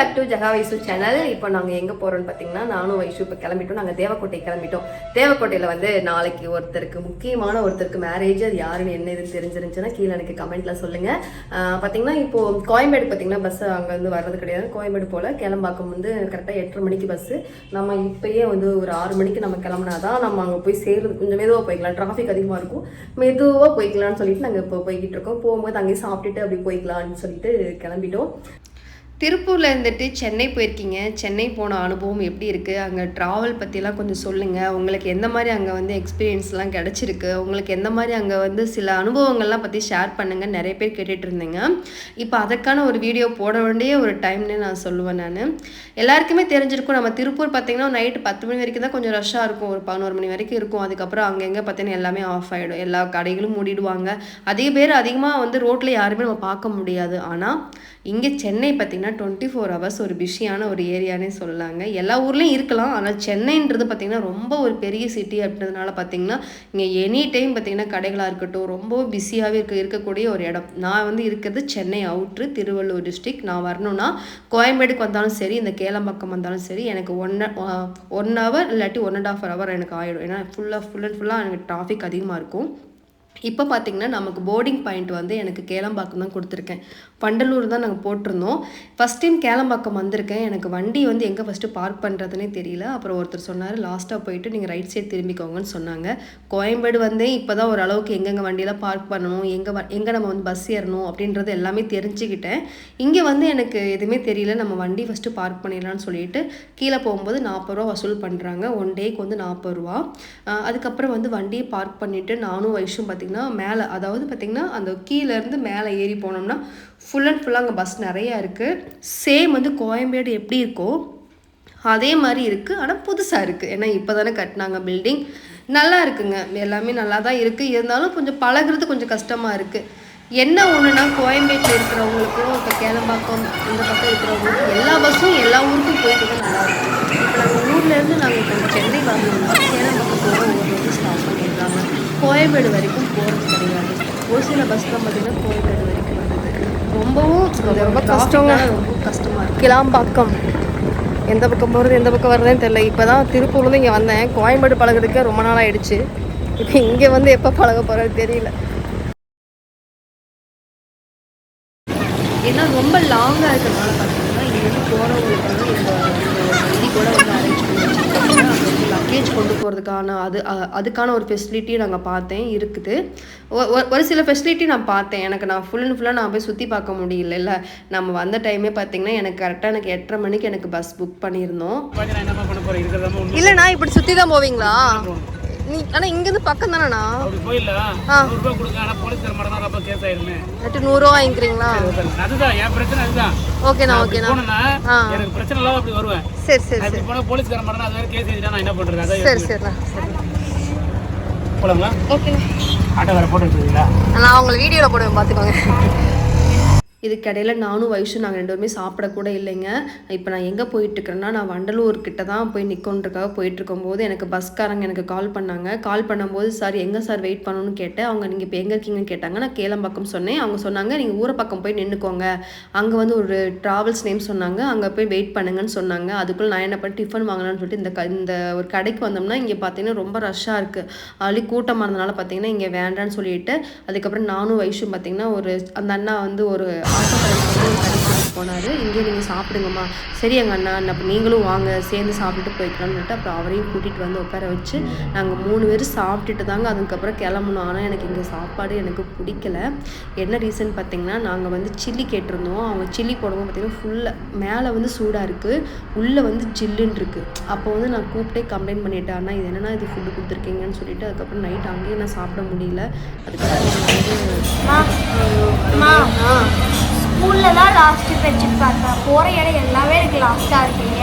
Back to ஜகா வைசு channel இப்போ நாங்கள் எங்கே போகிறோம்னு பார்த்தீங்கன்னா நானும் வைஷு இப்போ கிளம்பிட்டோம். நாங்கள் தேவக்கோட்டை கிளம்பிட்டோம். தேவக்கோட்டையில் வந்து நாளைக்கு ஒருத்தருக்கு முக்கியமான ஒருத்தருக்கு மேரேஜ் அது யாருன்னு என்ன இதுன்னு தெரிஞ்சிருந்துச்சுன்னா கீழே எனக்கு கமெண்ட்ல சொல்லுங்கள் பார்த்தீங்கன்னா இப்போ கோயம்பேடு பார்த்தீங்கன்னா பஸ் அங்கேருந்து வர்றது கிடையாது. கோயம்பேடு போல் கிளம்பாக்கம் வந்து கரெக்டாக எட்டரை மணிக்கு பஸ்ஸு நம்ம இப்போயே வந்து ஒரு ஆறு மணிக்கு நம்ம கிளம்புனா தான் நம்ம அங்கே போய் சேர்றது கொஞ்சம் மெதுவாக போய்க்கலாம். டிராஃபிக் அதிகமாக இருக்கும். மெதுவாக போய்க்கலாம்னு சொல்லிட்டு நாங்கள் இப்போ போய்கிட்டு இருக்கோம். போகும்போது அங்கேயே சாப்பிட்டுட்டு அப்படி போய்க்கலாம்னு சொல்லிட்டு கிளம்பிட்டோம். திருப்பூரில் இருந்துட்டு சென்னை போயிருக்கீங்க. சென்னை போன அனுபவம் எப்படி இருக்குது அங்கே ட்ராவல் பற்றிலாம் கொஞ்சம் சொல்லுங்கள் உங்களுக்கு எந்த மாதிரி அங்கே வந்து எக்ஸ்பீரியன்ஸ்லாம் கிடச்சிருக்கு? உங்களுக்கு எந்த மாதிரி அங்கே வந்து சில அனுபவங்கள்லாம் பற்றி ஷேர் பண்ணுங்கள் நிறைய பேர் கேட்டுட்டு இருந்தீங்க. இப்போ அதற்கான ஒரு வீடியோ போட வேண்டிய ஒரு டைம்னு நான் சொல்லுவேன் நான். எல்லாருக்குமே தெரிஞ்சிருக்கும். நம்ம திருப்பூர் பார்த்திங்கன்னா நைட்டு பத்து மணி வரைக்கும் தான் கொஞ்சம் ரஷ்ஷாக இருக்கும். ஒரு பதினோரு மணி வரைக்கும் இருக்கும். அதுக்கப்புறம் அங்கங்கே பார்த்தீங்கன்னா எல்லாமே ஆஃப் ஆகிடும் எல்லா கடைகளும் மூடிடுவாங்க. அதிக பேர் அதிகமாக வந்து ரோட்டில் யாருமே நம்ம பார்க்க முடியாது. ஆனால் இங்கே சென்னை பார்த்திங்கன்னா டுவெண்ட்டி ஃபோர் ஹவர்ஸ் ஒரு பிஸியான ஒரு ஏரியானே சொல்லலாங்க எல்லா ஊர்லேயும் இருக்கலாம். ஆனால் சென்னைன்றது பார்த்திங்கன்னா ரொம்ப ஒரு பெரிய சிட்டி அப்படின்றதுனால பார்த்திங்கன்னா இங்கே எனி டைம் பார்த்திங்கன்னா கடைகளாக இருக்கட்டும் ரொம்ப பிஸியாகவே இருக்க இருக்கக்கூடிய ஒரு இடம். நான் வந்து இருக்கிறது சென்னை அவுட்ரு திருவள்ளூர் டிஸ்ட்ரிக்ட் நான் வரணும்னா கோயம்பேடுக்கு வந்தாலும் சரி இந்த கேளம்பாக்கம் வந்தாலும் சரி எனக்கு ஒன் ஒன் ஹவர் இல்லாட்டி ஒன் அண்ட் ஆஃப் ஹவர் எனக்கு ஆகிடும் ஏன்னா ஃபுல்லாக ஃபுல் அண்ட் ஃபுல்லாக எனக்கு டிராஃபிக் அதிகமாக இருக்கும். இப்போ பார்த்தீங்கன்னா நமக்கு போர்டிங் பாயிண்ட் வந்து எனக்கு கேளம்பாக்கம் தான் கொடுத்துருக்கேன். பண்டலூர் தான் நாங்கள் போட்டிருந்தோம். ஃபஸ்ட் டைம் கேளம்பாக்கம் வந்திருக்கேன். எனக்கு வண்டி வந்து எங்கே ஃபஸ்ட்டு பார்க் பண்ணுறதுனே தெரியல. அப்புறம் ஒருத்தர் சொன்னார் லாஸ்ட்டாக போயிட்டு நீங்கள் ரைட் சைடு திரும்பிக்கோங்கன்னு சொன்னாங்க. கோயம்பேடு வந்தேன் இப்போ தான் ஓரளவுக்கு எங்கெங்கே வண்டியெல்லாம் பார்க் பண்ணணும் எங்கே வ எங்கே நம்ம வந்து பஸ் ஏறணும் அப்படின்றது எல்லாமே தெரிஞ்சுக்கிட்டேன். இங்கே வந்து எனக்கு எதுவுமே தெரியல. நம்ம வண்டி ஃபஸ்ட்டு பார்க் பண்ணிடலாம்னு சொல்லிட்டு கீழே போகும்போது நாற்பது ரூபா வசூல் பண்ணுறாங்க ஒன் டேக்கு வந்து நாற்பது ரூபா. அதுக்கப்புறம் வந்து வண்டியை பார்க் பண்ணிவிட்டு நானும் வயசும் பார்த்திங்கன்னா மேலே அதாவது பார்த்திங்கன்னா அந்த கீழேருந்து மேலே ஏறி போனோம்னா ஃபுல் அண்ட் ஃபுல்லாக அங்கே பஸ் நிறையா இருக்குது சேம் வந்து கோயம்பேடு எப்படி இருக்கோ அதே மாதிரி இருக்குது ஆனால் புதுசாக இருக்குது ஏன்னா இப்போ தானே கட்டினாங்க பில்டிங் நல்லா இருக்குங்க. எல்லாமே நல்லா தான் இருக்குது இருந்தாலும் கொஞ்சம் பழகுறது கொஞ்சம் கஷ்டமாக இருக்குது என்ன ஒன்றுனா கோயம்பேட்டில் இருக்கிறவங்களுக்கும் இப்போ கேளம்பாக்கம் இந்த பக்கம் இருக்கிறவங்களுக்கும் எல்லா பஸ்ஸும் எல்லா ஊருக்கும் போயிட்டு தான் நல்லா இருக்கும் இப்போ நாங்கள் ஊர்லேருந்து நாங்கள் இப்போ சென்னை வரணும்னா கேளம்பாக்கம் போகிற ஒரு வந்து ஸ்டாப் பண்ணியிருக்காங்க கோயம்பேடு வரைக்கும் கிடையாது. ஒரு சில பஸ்லாம் பார்த்திங்கன்னா கோயம்பேடு வரைக்கும் வருது ரொம்பவும் ரொம்ப கஷ்டம் ரொம்ப கஷ்டமாக இருக்குது கிளாம்பாக்கம். எந்த பக்கம் போகிறது எந்த பக்கம் வர்றதுன்னு தெரியல. இப்போ தான் திருப்பூர்லேருந்து இங்கே வந்தேன். கோயம்பேடு பழகுறதுக்கே ரொம்ப நாள் ஆயிடுச்சு. இப்போ இங்கே வந்து எப்போ பழக போகிறது தெரியல. ஏன்னா ரொம்ப லாங்காக இருக்கிறதுனால பார்த்தீங்கன்னா இங்கேருந்து போகிறவங்களுக்கு வந்து இந்த கூட வந்து அரேஞ்ச் பண்ணி லக்கேஜ் கொண்டு போகிறதுக்கான அது அதுக்கான ஒரு ஃபெசிலிட்டியும் நாங்கள் பார்த்தேன் இருக்குது. ஒரு சில ஃபெசிலிட்டி நான் பார்த்தேன். எனக்கு நான் ஃபுல் அண்ட் ஃபுல்லாக நான் போய் சுற்றி பார்க்க முடியல நம்ம வந்த டைமே பார்த்தீங்கன்னா எனக்கு கரெக்டாக எனக்கு எட்டரை மணிக்கு எனக்கு பஸ் புக் பண்ணியிருந்தோம். இல்லைண்ணா இப்படி சுற்றி தான் போவீங்களா? நீ ஆனால் இங்கேருந்து பக்கம் தானேண்ணா அப்படி போயிடலாம் நூறு ரூபாய் கொடுங்க ஆனா போலீஸ் தர மாட்டேன் அப்ப கேஸ் ஆயிருமே. நட்டு நூறுரூவா வாங்கிக்கிறீங்களா? அதுதான் என் பிரச்சனை அதுதான். ஓகேண்ணா ஓகேண்ணா. எனக்கு பிரச்சனை இல்லாம அப்படி வருவேன். சரி சரி அப்படி போனா போலீஸ் தர மாட்டேன் அது வேற கேஸ் நான் என்ன பண்றது? அதான் சரி சரிண்ணா போலாங்களா? ஓகேண்ணா. ஆட்டோ வேற போட்டு வச்சுருக்கீங்களா நான் உங்களை வீடியோவில் போடுவேன் பார்த்துக்கோங்க. இதுக்கடையில் நானும் வயசு நாங்கள் ரெண்டு பேருமே சாப்பிடக்கூட இல்லைங்க. இப்போ நான் எங்கே போயிட்டுருக்கிறேன்னா நான் வண்டலூர் கிட்ட தான் போய் நிற்கொன்றக்காக போயிட்டுருக்கும்போது எனக்கு பஸ்காரங்க எனக்கு கால் பண்ணாங்க. கால் பண்ணும்போது சார் எங்கே சார் வெயிட் பண்ணணும்னு கேட்டேன். அவங்க நீங்கள் இப்போ எங்கே இருக்கீங்கன்னு கேட்டாங்க. நான் கேளம்பாக்கம் சொன்னேன். அவங்க சொன்னாங்க நீங்கள் ஊரை பக்கம் போய் நின்றுக்கோங்க அங்கே வந்து ஒரு ட்ராவல்ஸ் நேம் சொன்னாங்க. அங்கே போய் வெயிட் பண்ணுங்கன்னு சொன்னாங்க. அதுக்குள்ளே நான் என்ன பண்ணி டிஃபன் வாங்கலாம்னு சொல்லிட்டு இந்த க இந்த ஒரு கடைக்கு வந்தோம்னா இங்கே பார்த்தீங்கன்னா ரொம்ப ரஷ்ஷாக இருக்குது ஆல்ரெடி கூட்டமாக இருந்தனால பார்த்தீங்கன்னா இங்கே வேண்டான்னு சொல்லிட்டு அதுக்கப்புறம் நானும் வயசும் பார்த்தீங்கன்னா ஒரு அந்த அண்ணா வந்து ஒரு あなたたちが動いたりす。போனார். இங்கே நீங்கள் சாப்பிடுங்கம்மா. சரி எங்கள் அண்ணா அப்போ நீங்களும் வாங்க சேர்ந்து சாப்பிட்டுட்டு போய்க்கலாம்னு சொல்லிட்டு அப்புறம் அவரையும் கூட்டிகிட்டு வந்து உட்கார வச்சு நாங்கள் மூணு பேர் சாப்பிட்டுட்டு தாங்க அதுக்கப்புறம் கிளம்பணும் ஆனால் எனக்கு இங்கே சாப்பாடு எனக்கு பிடிக்கல. என்ன ரீசன் பார்த்தீங்கன்னா நாங்கள் வந்து சில்லி கேட்டிருந்தோம். அவங்க சில்லி போடும்போது பார்த்தீங்கன்னா ஃபுல்லாக மேலே வந்து சூடாக இருக்குது உள்ளே வந்து ஜில்லுன்னு இருக்குது அப்போ வந்து நான் கூப்பிட்டே கம்ப்ளைண்ட் பண்ணிட்டேன். அண்ணா இது என்னன்னா இது ஃபுட்டு கொடுத்துருக்கீங்கன்னு சொல்லிட்டு அதுக்கப்புறம் நைட் அங்கேயே நான் சாப்பிட முடியல. அதுக்கப்புறம் வந்து ஸ்கூல்ல தான் லாஸ்ட் பெஞ்சுன்னு பார்த்தேன் போகிற இடம் எல்லாமே எனக்கு லாஸ்ட்டாக இருக்கீங்க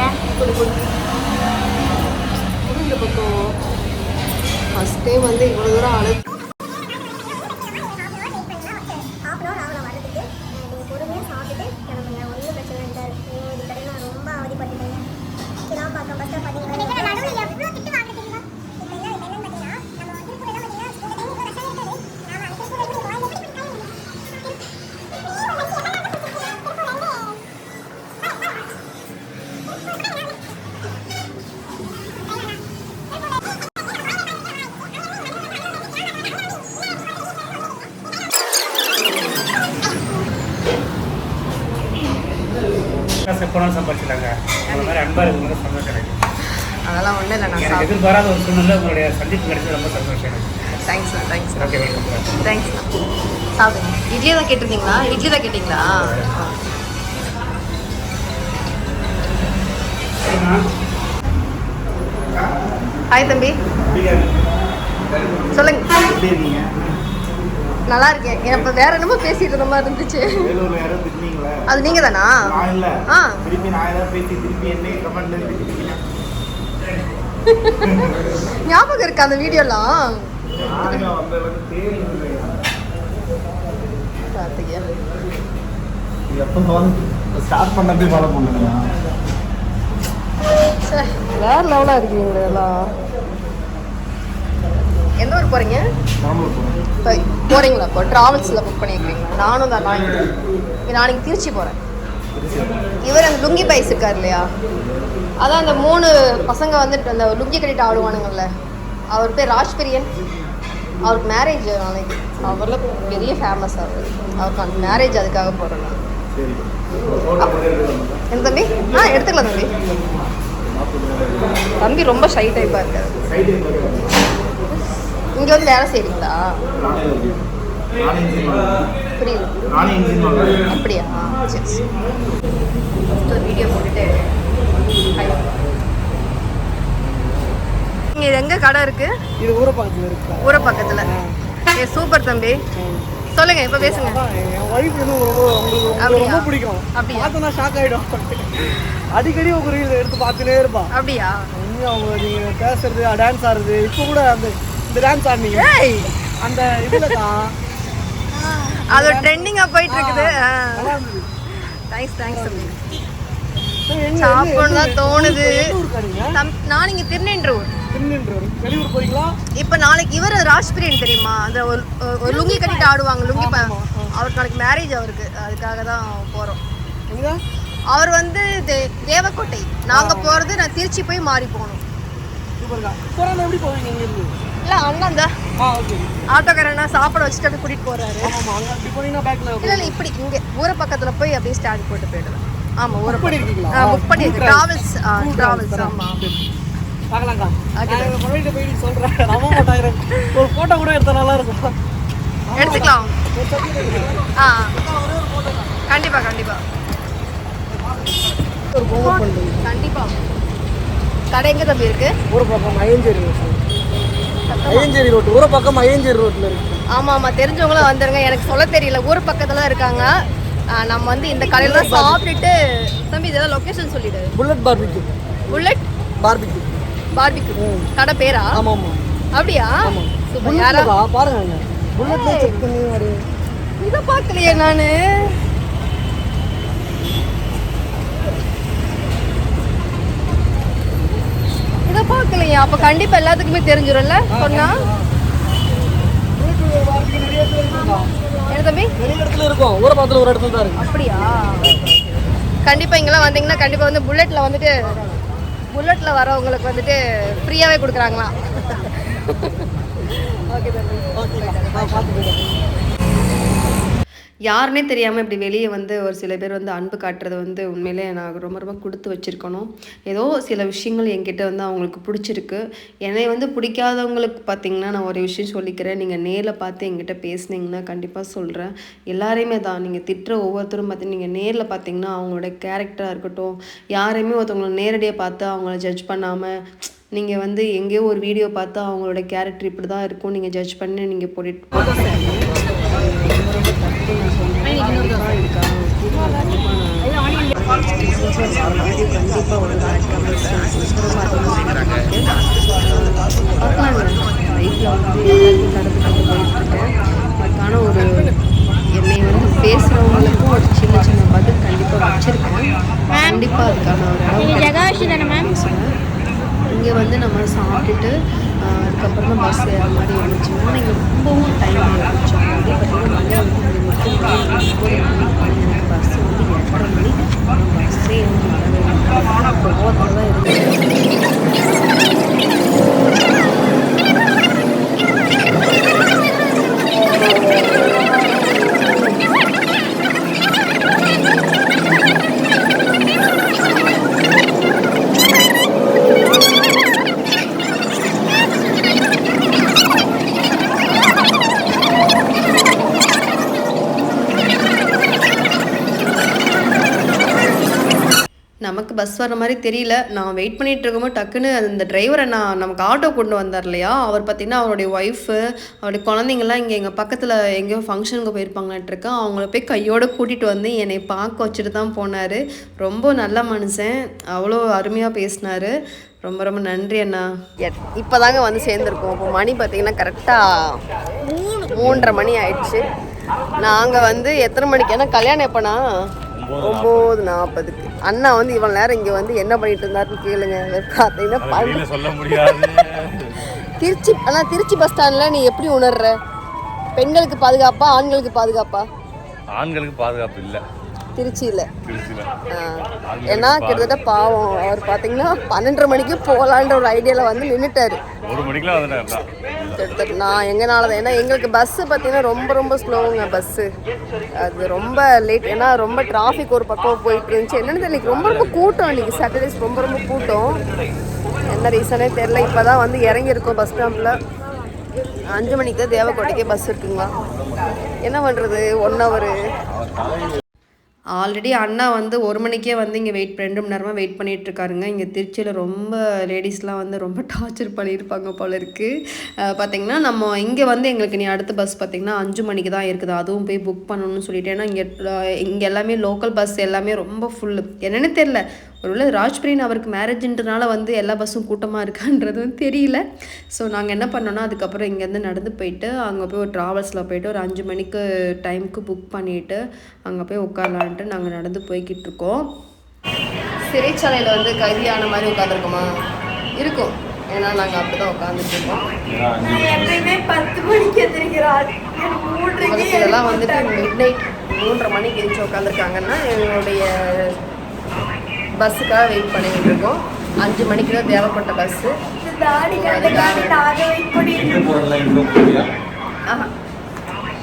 இந்த பக்கம் ஃபஸ்ட் டைம் வந்து இவ்வளோ தூரம் அழு ஹாஃப்னவர் செப்பனாலும் சம்பாதிச்சிடலாங்க அந்த மாதிரி அன்பா இருக்கிறது சந்தோஷம் எனக்கு. அதெல்லாம் ஒன்றும் இல்லை நான் எனக்கு எதிர்பாராத ஒரு சூழ்நிலை உங்களுடைய சந்திப்பு கிடைச்சது ரொம்ப சந்தோஷம் எனக்கு. தேங்க்ஸ்ண்ணா தேங்க்ஸ்ண்ணா ஓகே வெல்கம் தேங்க்ஸ்ண்ணா சாப்பிடுங்க இட்லி தான் கேட்டிருந்தீங்களா? இட்லி தான் கேட்டிங்களா? ஹாய் தம்பி. சொல்லுங்க. எப்படி இருக்கீங்க? நல்லா இருக்கேன் இப்போ வேற என்னமோ பேசிட்டு இருந்த மாதிரி இருந்துச்சு. அது நீங்க தானா ஆ. ஞாபகம் இருக்கு அந்த வீடியோலாம்? வேற லெவலாக இருக்கீங்களே எந்த ஊர் போறீங்க? இப்போ போறீங்களா? இப்போ ட்ராவல்ஸில் புக் பண்ணியிருக்கீங்களா நானும் தான் நான் நாளைக்கு திருச்சி போகிறேன் இவர் அந்த லுங்கி பைஸ் இருக்கார் இல்லையா? அதான் அந்த மூணு பசங்க வந்துட்டு அந்த லுங்கி கட்டிட்டு ஆடுவானுங்கள்ல அவர் பேர் ராஜ்பிரியன். அவருக்கு மேரேஜ் நாளைக்கு. அவரில் பெரிய ஃபேமஸ் அவர் அவருக்கு அந்த மேரேஜ் அதுக்காக போகிறேன் நான். என்ன தம்பி? ஆ எடுத்துக்கலாம் தம்பி. தம்பி ரொம்ப ஷை டைப்பாக இருக்காரு. இங்கே வந்து வேலை செய்கிறீங்களா. புரியல. அப்படியா? சரி சரி. வீடியோ போட்டுட்டு இங்கே இது எங்கே கடை இருக்கு? இது ஊர பக்கத்தில் இருக்கா. ஊர பக்கத்தில் ஏ சூப்பர் தம்பி. சொல்லுங்க இப்போ பேசுங்க. என் ஒய்ஃப் வந்து ரொம்ப உங்களுக்கு? ரொம்ப பிடிக்கும். அப்படியா? பார்த்தோன்னா ஷாக் ஆகிடும் அடிக்கடி உங்க ரீல் எடுத்து பார்த்துட்டே இருப்பா அப்படியா? அவங்க நீங்கள் பேசுறது டான்ஸ் ஆடுறது இப்போ கூட அந்த இந்த டான்ஸ் ஆடினீங்க அந்த இதில் தான். அது ட்ரெண்டிங்காக போயிட்டு இருக்குது தேங்க்ஸ் தேங்க்ஸ் சாப்பிடணும் தோணுது. நான் இங்கே திருநென்றூர். வெளியூர் போறீங்களா? இப்போ நாளைக்கு இவர் ராஜ்பிரியன் தெரியுமா? அந்த ஒரு லுங்கி கட்டிட்டு ஆடுவாங்க லுங்கி அவருக்கு நாளைக்கு மேரேஜ் அவருக்கு. அதுக்காக தான் போகிறோம் அவர் வந்து தேவக்கோட்டை. நாங்கள் போகிறது நான் திருச்சி போய் மாறி போகணும். போறாங்க எப்படி போவீங்க இங்க இருந்து? இல்லை அண்ணன் தான் ஆ ஓகே. ஆட்டோக்காரனா சாப்பாடு வச்சுட்டு அப்படி இல்லை இல்லை இப்படி இங்கே ஊர பக்கத்தில் போய் அப்படியே ஸ்டாண்ட் போட்டு போயிடுவேன் ஆமாம் ஊர புக் ட்ராவல்ஸ் ட்ராவல்ஸ் பார்க்கலாம்க்கா. நான் போய் சொல்கிறேன் ஒரு ஃபோட்டோ கூட எடுத்தா நல்லா இருக்கும். எடுத்துக்கலாம். ஆ கண்டிப்பாக கண்டிப்பாக கண்டிப்பாக கடை எங்கே தம்பி இருக்கு? ஒரு பக்கம் அயஞ்சேரி ரோட் அயஞ்சேரி ரோட் ஒரு பக்கம் அயஞ்சேரி ரோட்டில் இருக்கு. ஆமாம் ஆமாம் தெரிஞ்சவங்களும் வந்துருங்க. எனக்கு சொல்ல தெரியல. ஊர் பக்கத்தில் தான் இருக்காங்க. நம்ம வந்து இந்த கடையில் சாப்பிட்டுட்டு தம்பி இதெல்லாம் லொக்கேஷன் சொல்லிடு. Bullet barbecue bullet? Barbecue barbecue கடை பேரா? ஆமாம் ஆமாம் அப்படியா? சூப்பர். யாரா? பாருங்க அண்ணா. புல்லட்ல செக் பண்ணி இதை பார்க்கலையே நானு. இதை பார்க்கலையா அப்போ கண்டிப்பாக எல்லாத்துக்குமே தெரிஞ்சிடும்ல சொன்னா என்ன தம்பி? நிறைய இடத்துல இருக்கும் ஊர பக்கத்தில் ஒரு இடத்துல தான் இருக்கு அப்படியா? கண்டிப்பாக இங்கெல்லாம் வந்தீங்கன்னா கண்டிப்பாக வந்து புல்லட்ல வந்துட்டு புல்லட்டில் வரவங்களுக்கு வந்துட்டு ஃப்ரீயாகவே கொடுக்குறாங்களாம். ஓகே தம்பி. ஓகேக்கா யாருனே யாருன்னே தெரியாமல் இப்படி வெளியே வந்து ஒரு சில பேர் வந்து அன்பு காட்டுறது வந்து உண்மையிலே நான் ரொம்ப ரொம்ப கொடுத்து வச்சுருக்கணும். ஏதோ சில விஷயங்கள் என்கிட்ட வந்து அவங்களுக்கு பிடிச்சிருக்கு. என்னை வந்து பிடிக்காதவங்களுக்கு பார்த்தீங்கன்னா நான் ஒரு விஷயம் சொல்லிக்கிறேன். நீங்கள் நேரில் பார்த்து என்கிட்ட பேசுனீங்கன்னா கண்டிப்பாக சொல்கிறேன் எல்லாரையுமே தான். நீங்கள் திட்டுற ஒவ்வொருத்தரும் பார்த்து நீங்கள் நேரில் பார்த்தீங்கன்னா அவங்களோட கேரக்டராக இருக்கட்டும் யாரையுமே ஒருத்தவங்களை நேரடியாக பார்த்து அவங்கள ஜட்ஜ் பண்ணாமல் நீங்கள் வந்து எங்கேயோ ஒரு வீடியோ பார்த்து அவங்களோட கேரக்டர் இப்படி தான் இருக்கும். நீங்கள் ஜட்ஜ் பண்ணி நீங்கள் போட்டுட்டு பட் ஆனால் ஒரு என்னை வந்து பேசுகிறவங்களுக்கும் ஒரு சின்ன சின்ன பதில் கண்டிப்பாக வச்சுருக்கேன் கண்டிப்பாக அதுக்கான ஒரு இடம் இங்கே வந்து நம்ம சாப்பிட்டுட்டு ஆஹ், அதுக்கப்புறம் தான் பஸ் ஏற மாதிரி இருந்துச்சுன்னா நீங்கள் ரொம்பவும் டைம் ஆகிடுச்சு அதே பார்த்தீங்கன்னா மணி வந்து ஒரு எட்டு மணி ஒன்பது மணி எனக்கு பஸ் வந்து எட்டரை மணி பஸ்ஸே வந்து வரவே இல்லை கோவத்தில் தான் இருந்தது நமக்கு பஸ் வர மாதிரி தெரியல. நான் வெயிட் பண்ணிட்டு இருக்கும்போது டக்குன்னு அந்த டிரைவரை நான் நமக்கு ஆட்டோ கொண்டு வந்தார் இல்லையா? அவர் பார்த்தீங்கன்னா அவருடைய ஒய்ஃபு அவருடைய குழந்தைங்கள்லாம் இங்கே எங்கள் பக்கத்தில் எங்கேயோ ஃபங்க்ஷனுக்கு போயிருப்பாங்களாட்டு இருக்கேன் அவங்கள போய் கையோடு கூட்டிகிட்டு வந்து என்னை பார்க்க வச்சுட்டு தான் போனார். ரொம்ப நல்ல மனுஷன். அவ்வளோ அருமையாக பேசினார். ரொம்ப ரொம்ப நன்றி அண்ணா. இப்போ தாங்க வந்து சேர்ந்துருக்கோம். இப்போ மணி பார்த்தீங்கன்னா கரெக்டாக மூணு மூன்றரை மணி ஆயிடுச்சு. நாங்கள் வந்து எத்தனை மணிக்கு ஏன்னா கல்யாணம் எப்போனா? ஒம்பது நாற்பதுக்கு. அண்ணா வந்து இவ்வளோ நேரம் இங்கே வந்து என்ன பண்ணிட்டு இருந்தாருன்னு கேளுங்க. பார்த்தீங்கன்னா சொல்ல முடியாது. திருச்சி ஆனால் திருச்சி பஸ் ஸ்டாண்டில் நீ எப்படி உணர்ற? பெண்களுக்கு பாதுகாப்பா ஆண்களுக்கு பாதுகாப்பா? ஆண்களுக்கு பாதுகாப்பு இல்லை. திருச்சியில். ஏன்னா கிட்டத்தட்ட பாவம். அவர் பார்த்தீங்கன்னா பன்னெண்டரை மணிக்கு போகலான்ற ஒரு ஐடியாவில் வந்து நின்றுட்டாரு ஒரு மணிக்கெலாம் கிட்டத்தட்ட நான் எங்கனால தான் ஏன்னா எங்களுக்கு பஸ்ஸு பார்த்தீங்கன்னா ரொம்ப ரொம்ப ஸ்லோவுங்க பஸ்ஸு அது ரொம்ப லேட் ஏன்னா ரொம்ப டிராஃபிக் ஒரு பக்கம் போயிட்டு இருந்துச்சு என்னன்னு தெரியல. ரொம்ப ரொம்ப கூட்டம் இன்னைக்கு. சாட்டர்டேஸ் ரொம்ப ரொம்ப கூட்டம். என்ன ரீசனே தெரில இப்போ தான் வந்து இறங்கியிருக்கோம் பஸ் ஸ்டாப்பில் அஞ்சு மணிக்கு தான் தேவக்கோட்டைக்கே பஸ் இருக்குங்களா? என்ன பண்ணுறது ஒன் ஹவரு ஆல்ரெடி அண்ணா வந்து ஒரு மணிக்கே வந்து இங்கே வெயிட் ரெண்டு மணி நேரமாக வெயிட் பண்ணிகிட்ருக்காருங்க இங்கே திருச்சியில் ரொம்ப லேடிஸ்லாம் வந்து ரொம்ப டார்ச்சர் பண்ணியிருப்பாங்க போல இருக்குது பார்த்தீங்கன்னா நம்ம இங்கே வந்து எங்களுக்கு நீ அடுத்த பஸ் பார்த்திங்கன்னா அஞ்சு மணிக்கு தான் இருக்குது. அதுவும் போய் புக் பண்ணணும்னு சொல்லிட்டு. ஏன்னா இங்கே இங்கே எல்லாமே லோக்கல் பஸ் எல்லாமே ரொம்ப ஃபுல்லு என்னன்னு தெரில ஒருவேளை ராஜ்பிரியன் அவருக்கு மேரேஜ்ன்றனால வந்து எல்லா பஸ்ஸும் கூட்டமாக இருக்கான்றது தெரியல. ஸோ நாங்கள் என்ன பண்ணோன்னா அதுக்கப்புறம் இங்கேருந்து நடந்து போயிட்டு அங்கே போய் ஒரு ட்ராவல்ஸில் போயிட்டு ஒரு அஞ்சு மணிக்கு டைமுக்கு புக் பண்ணிவிட்டு அங்கே போய் உட்காரலான்ட்டு நாங்கள் நடந்து போய்கிட்டு இருக்கோம் சிறைச்சாலையில் வந்து கைதியான மாதிரி உட்காந்துருக்கோமா இருக்கும். ஏன்னா நாங்கள் அப்படி தான் உட்காந்துட்டு இருக்கோம் எப்பயுமே பத்து மணிக்கு இவங்களுக்கு இதெல்லாம் வந்துட்டு மிட் நைட் மூன்றரை மணிக்கு எழுந்து உட்காந்துருக்காங்கன்னா எங்களுடைய பஸ்ஸுக்காக வெயிட் பண்ணிக்கிட்டு இருக்கோம் அஞ்சு மணிக்கு தான் தேவைப்பட்ட பஸ்ஸு ஆஹா.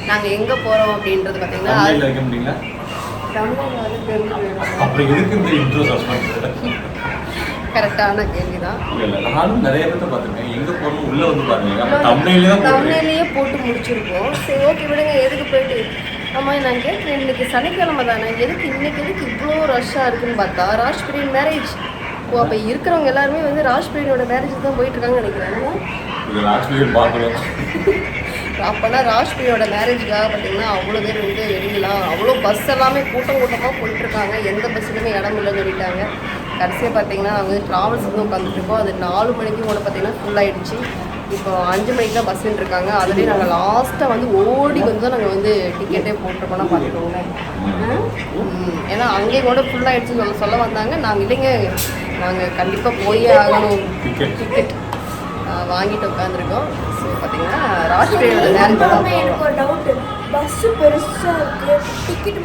நாங்கள் எங்கே போகிறோம் அப்படின்றது பார்த்தீங்கன்னா அப்புறம் எதுக்கு இந்த இன்ட்ரோ சஸ்பெண்ட் கரெக்டான கேள்வி தான் இல்லை இல்லை நானும் நிறைய பேர்த்த பார்த்துருக்கேன். எங்கே போகணும் உள்ளே வந்து பாருங்க. அப்போ தமிழ்லேயே தான் போட்டுருக்கேன். தமிழ்லேயே போட்டு முடிச்சிருக்கோம். சரி ஓகே விடுங்க எதுக்கு போயிட்டு? ஆமாம் நான் கேட்குறேன் இன்னைக்கு சனிக்கிழமை தானே. எதுக்கு இன்னைக்கு எதுக்கு இவ்வளோ ரஷ்ஷாக இருக்குன்னு பார்த்தா ராஜ்பிரியன் மேரேஜ் ஓ அப்போ இருக்கிறவங்க எல்லாருமே வந்து ராஜ்பிரியனோட மேரேஜுக்கு தான் போயிட்டு இருக்காங்கன்னு நினைக்கிறேன். இது ஆக்சுவலி பார்க்கணும். அப்போனா ராஜ்பிரியோட மேரேஜ்க்காக பார்த்தீங்கன்னா அவ்வளோ பேர் வந்து வெளியெல்லாம் அவ்வளோ பஸ் எல்லாமே கூட்டம் கூட்டமாக போயிட்டுருக்காங்க. எந்த பஸ்ஸுலையுமே இடம் இல்லைன்னு சொல்லிட்டாங்க. கடைசியாக பார்த்தீங்கன்னா நாங்கள் ட்ராவல்ஸ் வந்து உட்காந்துட்டு இருக்கோம். அது நாலு மணிக்கு கூட பார்த்தீங்கன்னா ஃபுல் ஆயிடுச்சு. இப்போ அஞ்சு மணிக்கு தான் பஸ்ஸுன்னு இருக்காங்க அதுலேயே நாங்கள் லாஸ்ட்டாக வந்து ஓடி வந்து நாங்கள் வந்து டிக்கெட்டே போட்டிருக்கோம்னா பார்த்துக்கோங்க ஏன்னா அங்கேயே கூட ஃபுல் ஆயிடுச்சுன்னு சொல்ல சொல்ல வந்தாங்க. நாங்கள் இல்லைங்க. நாங்கள் கண்டிப்பாக போயே ஆகணும். டிக்கெட் வாங்கிட்டு உட்காந்துருக்கோம் ஸோ பார்த்தீங்கன்னா தான் அப்புறமே எனக்கு ஒரு டவுட் பஸ் பெருசா இருக்கு. டிக்கெட்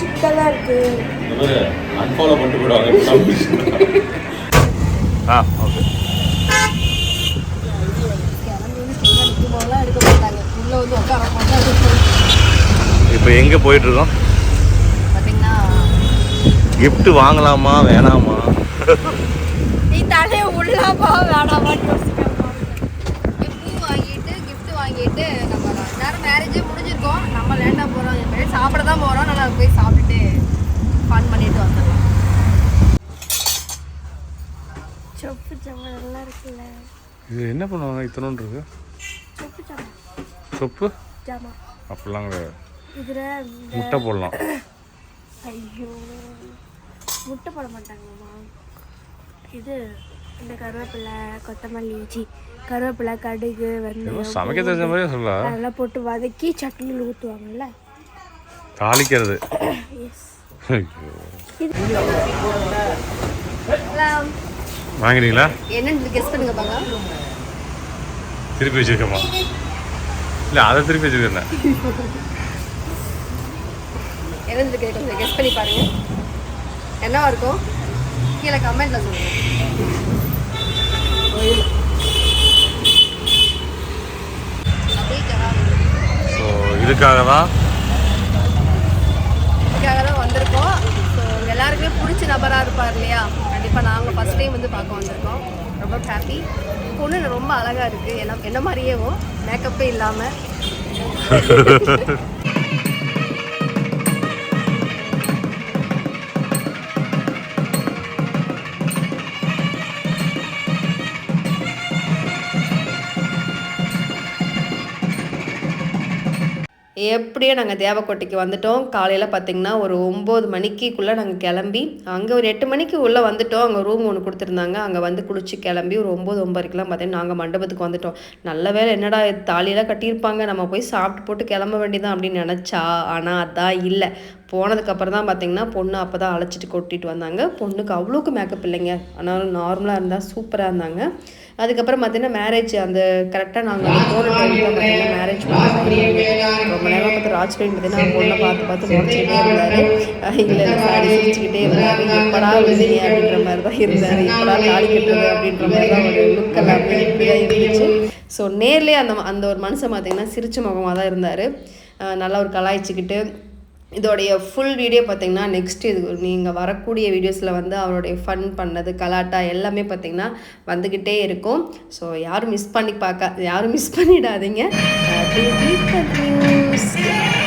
சிக்கலா இருக்கு. அன்ஃபாலோ பண்ணிட்டு போயிடுவாங்க ஆ ஓகே இப்போ எங்கே போயிட்டுருக்கோம்? பார்த்தீங்கன்னா gift வாங்கலாமா வேணாமா? நீ தலையை உள்ளாமா வேணாமான்னு யோசிக்கிறேன் கிஃப்ட் வாங்கிட்டு கிஃப்ட் வாங்கிட்டு நம்ம நேரம் மேரேஜே முடிஞ்சிருக்கோம் நம்ம லேண்டாக போகிறோம் சாப்பிட தான் போகிறோம் நல்லா போய் சாப்பிட்டுட்டு ஃபன் பண்ணிட்டு வந்துடலாம் சொப்பு ஜாமான் நல்லா இருக்குல்ல இது என்ன பண்ணுவாங்க இத்தனோன்னு இருக்கு சொப்பு? அப்படிலாம் கிடையாது. முட்டை போடலாம். ஐயோ. முட்டை போட மாட்டாங்கம்மா இது இந்த கருவேப்பிலை கொத்தமல்லி சி கருவேப்பிலை கடுகு வெந்தயம் சமைக்க தெரிஞ்ச மாதிரியே சொல்ல அதெல்லாம் போட்டு வதக்கி சட்னியில் ஊற்றுவாங்கல்ல தாளிக்கிறது. ஐயோ. வாங்கிட்டீங்களா என்னன்னு கெஸ் பண்ணுங்க பாங்க. திருப்பி வச்சிருக்கேம்மா. இல்லை அதை திருப்பி வச்சிருக்கேன். என்னன்னு இருக்கு கொஞ்சம் கெஸ் பண்ணி பாருங்க. என்னவா இருக்கும்? கீழே கமெண்ட்ல சொல்லுங்க. இதுக்காக தான் இதுக்காக தான் வந்திருக்கோம். ஸோ எல்லாருக்குமே பிடிச்ச நபராக இருப்பார் இல்லையா? இப்போ நாங்கள் ஃபஸ்ட் டைம் வந்து பார்க்க வந்திருக்கோம். ரொம்ப ஹாப்பி பொண்ணு ரொம்ப அழகாக இருக்குது என்ன என்ன மாதிரியேவும் மேக்கப்பே இல்லாமல் எப்படியோ நாங்கள் தேவக்கோட்டைக்கு வந்துட்டோம். காலையில் பார்த்தீங்கன்னா ஒரு ஒம்பது மணிக்குள்ளே நாங்கள் கிளம்பி அங்கே ஒரு எட்டு மணிக்கு உள்ளே வந்துட்டோம். அங்கே ரூம் ஒன்று கொடுத்துருந்தாங்க. அங்கே வந்து குளிச்சு கிளம்பி ஒரு ஒம்பது ஒம்பதுக்கெலாம் பார்த்தீங்கன்னா நாங்கள் மண்டபத்துக்கு வந்துட்டோம். நல்ல வேளை என்னடா தாலியெல்லாம் கட்டியிருப்பாங்க. நம்ம போய் சாப்பிட்டு போட்டு கிளம்ப வேண்டியதான் அப்படின்னு நினச்சா ஆனால் அதான் இல்லை. போனதுக்கப்புறம் தான் பார்த்தீங்கன்னா பொண்ணு அப்போ தான் அழைச்சிட்டு கொட்டிட்டு வந்தாங்க. பொண்ணுக்கு அவ்வளோக்கு மேக்கப் இல்லைங்க. ஆனாலும் நார்மலாக இருந்தால் சூப்பராக இருந்தாங்க. அதுக்கப்புறம் பார்த்தீங்கன்னா மேரேஜ் அந்த கரெக்டாக நாங்கள் அந்த போன டைமில் பார்த்தீங்கன்னா மேரேஜ் ரொம்ப நேரம் பார்த்து ராஜ் பார்த்தீங்கன்னா பொண்ணை பார்த்து பார்த்து முடிச்சுக்கிட்டே இருந்தார். இல்லை அடிச்சுக்கிட்டே சாரி சிரிச்சுக்கிட்டே இருந்தார். எப்படா விழுந்தீங்க அப்படின்ற மாதிரி தான் இருந்தார். எப்படா தாலி கட்டுறது அப்படின்ற மாதிரி தான் ஒரு லுக் எல்லாமே இப்படியாக இருந்துச்சு. ஸோ நேர்லேயே அந்த அந்த ஒரு மனுஷன் பார்த்தீங்கன்னா சிரிச்ச முகமாக தான் இருந்தார் நல்லா ஒரு கலாய்ச்சிக்கிட்டு இதோடைய ஃபுல் வீடியோ பார்த்தீங்கன்னா நெக்ஸ்ட் இது நீங்கள் வரக்கூடிய வீடியோஸில் வந்து அவருடைய ஃபன் பண்ணது கலாட்டா எல்லாமே பார்த்தீங்கன்னா வந்துக்கிட்டே இருக்கும். ஸோ யாரும் மிஸ் பண்ணி பார்க்க யாரும் மிஸ் பண்ணிடாதீங்க. Uh,